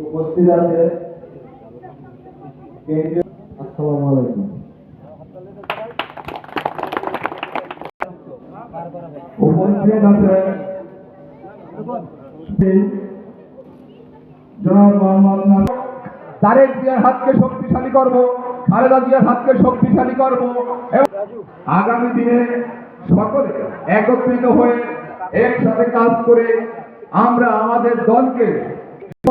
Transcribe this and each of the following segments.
উপস্থিত আছে। তারেক জিয়ার হাতকে শক্তিশালী করব, খালেদা জিয়ার হাতকে শক্তিশালী করব আগামী দিনে সকলে একত্রিত হয়ে একসাথে কাজ করে আমরা আমাদের দলকে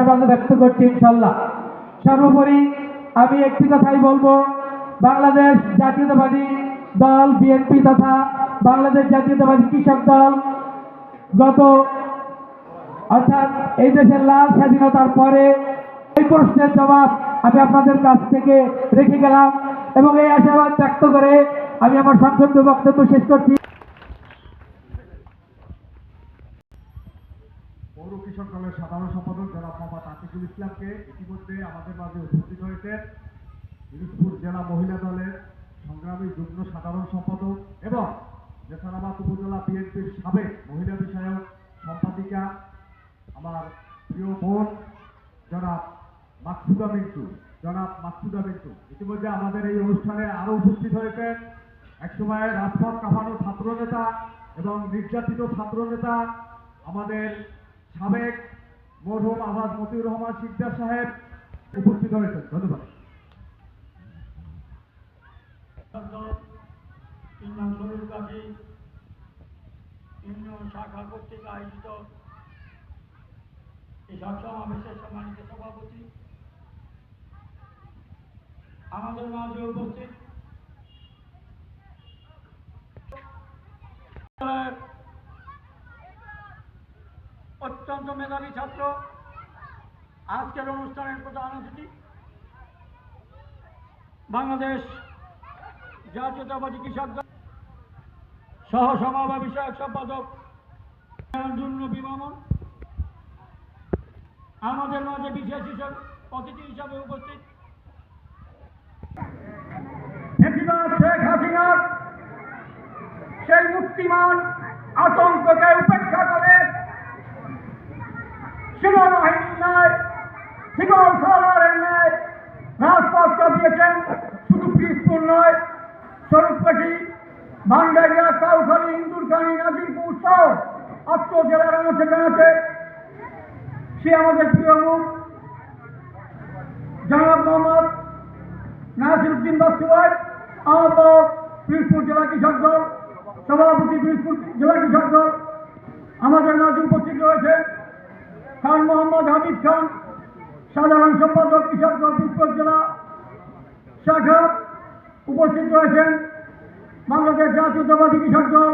আশাবাদ ব্যক্ত করছি ইনশাল্লাহ সর্বোপরি আমি একটি কথাই বলব, বাংলাদেশ জাতীয়তাবাদী দল, বিএনপি তথা বাংলাদেশ জাতীয়তাবাদী কৃষক দল, গত অর্থাৎ এই দেশের লাল স্বাধীনতার পরে এই প্রশ্নের জবাব আমি আপনাদের কাছ থেকে রেখে গেলাম এবং এই আশাবাদ ব্যক্ত করে আমি আমার সংক্ষিপ্ত বক্তব্য শেষ করছি পৌর কৃষক দলের সাধারণ সম্পাদক জনাব আতিকুল ইসলামকে ইতিমধ্যে আমাদের মাঝে উপস্থিত হয়েছে পিরোজপুর জেলা মহিলা দলের সংগ্রামী যুগ্ম সাধারণ সম্পাদক এবং জেসারাবাদ উপজেলা বিএনপির সাবেক মহিলা বিষয়ক সম্পাদিকা আমার প্রিয় বোন জনাব মাকসুদা মিন্টু। জনাব মাকসুদা মিন্টু, ইতিমধ্যে আমাদের এই অনুষ্ঠানে আরও উপস্থিত হয়েছেন। একসময় রাজপথ কাঁপানো ছাত্রনেতা এবং নির্যাতিত ছাত্রনেতা আমাদের সাবেক মরহুম আবাদ মতিউর রহমান সিকদার সাহেব উপস্থিত হয়েছেন। ধন্যবাদ। শাখা কর্তৃক আয়োজিত এই সমাবেশের সম্মানিত সভাপতি, আমাদের মাঝে উপস্থিত অত্যন্ত মেধাবী ছাত্র। আজকের অনুষ্ঠানের প্রধান অতিথি বাংলাদেশ জাতীয়তাবাদী কৃষক দল সহ সমাবা বিষয়ক সম্পাদক দুর্নবী মামুন। আমাদের মাঝে বিশেষ হিসেবে অতিথি হিসাবে উপস্থিত। শেখ হাসিনার সেই মুক্তিমান আতঙ্ককে করে সেনাবাহিনীর ন্যায় শিবল সরকারের ন্যায় রাজপথ চাপিয়েছেন শুধু পিসপুর নয় স্বরূপকাঠি ভান্ডারিয়া কাউখালী ইন্দুরখানি নাজিরপুর সহ অস্ত্র জেলার সেখানে আছে সে আমাদের প্রিয় মুখ জনাব মোহাম্মদ নাসিরুদ্দিন বাস্তুবাই আহ্বায়ক পিরপুর জেলা কৃষক দল, সভাপতি জেলা কৃষক দল, আমাদের মাঝে উপস্থিত রয়েছে খান মোহাম্মদ হাবিব খান, সাধারণ সম্পাদক দল পিরপুর জেলা শাখা উপস্থিত রয়েছেন বাংলাদেশ জাতীয়তাবাদী কৃষক দল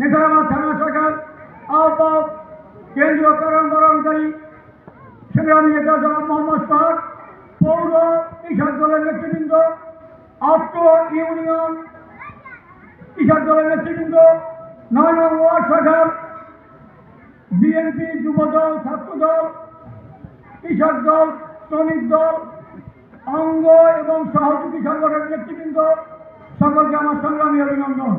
নেতারাবাদ থানা শাখার আহ্বায়ক, কেন্দ্রীয় কারণ বরণকারী সংগ্রামী নেতা জনাব মোহাম্মদ সোহাগ পৌর কৃষক দলের নেতৃবৃন্দ অত্র ইউনিয়ন কৃষক দলের নেতৃবৃন্দ, নয় নং ওয়ার্ড শাখার বিএনপি যুব দল ছাত্র দল কৃষক দল, শ্রমিক দল, অঙ্গ এবং সহযোগী সংগঠনের নেতৃবৃন্দ, সকলকে আমার সংগ্রামী অভিনন্দন।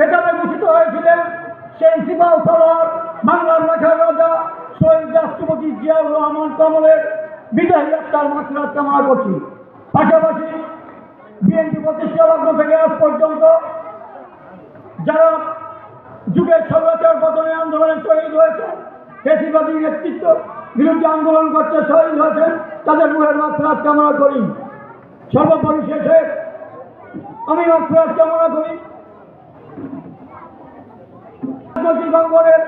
খেতাবে ভূষিত হয়েছিলেন সিপাহ সলার বাংলার রাখার রাজা, শহীদ রাষ্ট্রপতি জিয়াউর রহমান কমলের বিদায় যাত্রার মাত্রা কামনা করছি পাশাপাশি বিএনপি প্রতিষ্ঠা লগ্ন থেকে আজ পর্যন্ত যারা যুগের সর্বোচ্চর পতনে আন্দোলনে শহীদ হয়েছে পেশিবাদী নেতৃত্ব বিরুদ্ধে আন্দোলন করতে শহীদ হয়েছেন, তাদের মুখের মাত্রা কামনা করি। সর্বোপরি শেষে আমি মাত্রা কামনা করি। রাজনৈতিক অঙ্গনের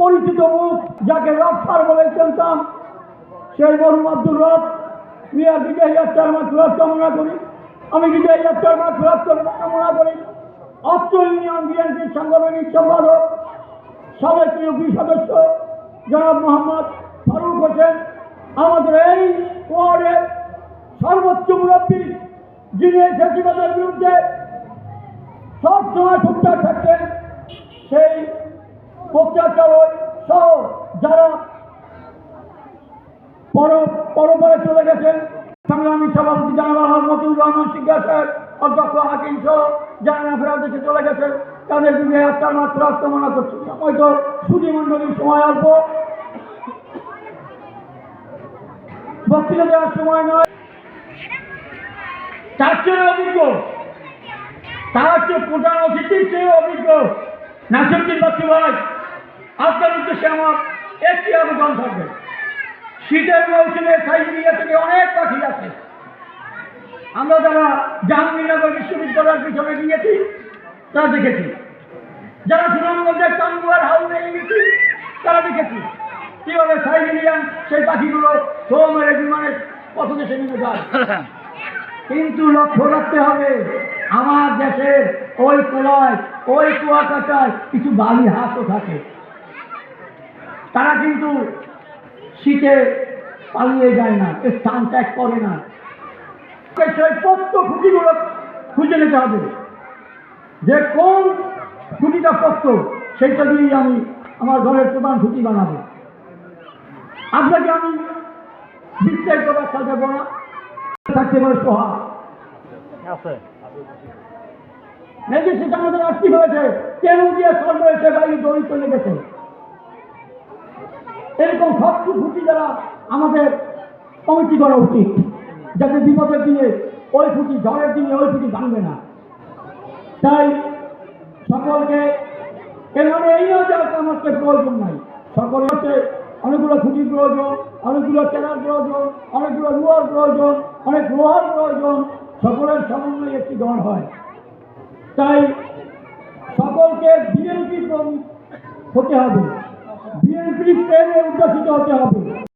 পরিচিত মুখ যাকে রফসার বলে চলতাম সেই মরুম আব্দুল রব। মিয়া বিজয় যাত্রার মাত্রাত কামনা করি। আমি বিজয় যাত্রার মাত্রাত কামনা করি। অত্র ইউনিয়ন বিএনপির সাংগঠনিক সম্পাদক, সাবেক ইউপি সদস্য জনাব মোহাম্মদ ফারুক হোসেন। আমাদের এই ওয়ার্ডের সর্বোচ্চ মুরব্বী যিনি এই ফেসিবাদের বিরুদ্ধে সবসময় সোচ্চার থাকতেন, সেই চালক সহ যারা পর পরপরে চলে গেছেন সংগ্রামী সভাপতি জানাল মতিউর রহমান সিংহা সাহেব অধ্যক্ষ হাকিম সহ যারা ফেরার দেশে চলে গেছেন, তাদের বিজয় হত্যার মাত্র আক্রমণা করছে। হয়তো সুধী মণ্ডলীর সময় অল্প। বক্তৃতা দেওয়ার সময় নয়। তার চেয়ে অভিজ্ঞ। তার চেয়ে প্রধান অতিথির চেয়ে অভিজ্ঞ। নাসিরুদ্দিন বাচ্চু ভাই। উদ্দেশ্যে আমার একটি আবেদন থাকবে। শীতের মৌসুমে সাইবেরিয়া থেকে অনেক পাখি আছে আমরা যারা জাহাঙ্গীরনগর বিশ্ববিদ্যালয়ের পিছনে গিয়েছি, তারা দেখেছি। যারা সুনামগঞ্জের টাঙ্গুয়ার হাউসে গিয়েছি তারা দেখেছি। কীভাবে সাইবেরিয়ান সেই পাখিগুলো ছো মেরে বিমানের পথ দেশে নেমে যায়। কিন্তু লক্ষ্য রাখতে হবে, আমার দেশের ওই কোলায় ওই কুয়াকাটায় কিছু বালি হাঁসও থাকে। তারা কিন্তু শীতে পালিয়ে যায় না স্থান ত্যাগ করে না। সেই পত্র খুঁটিগুলো খুঁজে নিতে হবে। যে কোন খুঁটিটা পত্র সেইটা দিয়েই আমি আমার ঘরের প্রধান খুঁটি বানাবো। আপনাকে আমি বিস্তারিত ব্যাখ্যা দেবো না। থাকতে পারে সোহা। সেটা আমাদের আটটি হয়েছে? কেন দিয়ে সর রয়েছে বায়ু দড়ি চলে গেছে। এরকম সবটি ফুটি দ্বারা আমাদের কমিটি করা উচিত, যাতে বিপদের দিনে ওই ফুটি ঝড়ের দিনে ওই ফুটি ভাঙবে না। তাই সকলকে এভাবে এই নয় যে আমাকে প্রয়োজন নাই। সকল হচ্ছে অনেকগুলো খুঁটির প্রয়োজন, অনেকগুলো চেনার প্রয়োজন, অনেকগুলো লোহার প্রয়োজন, অনেক লোহার প্রয়োজন, সকলের সমন্বয়ে একটি দল হয়। তাই সকলকে বিএনপি হতে হবে। বিএনপি প্রেমে উদ্দেশিত হতে হবে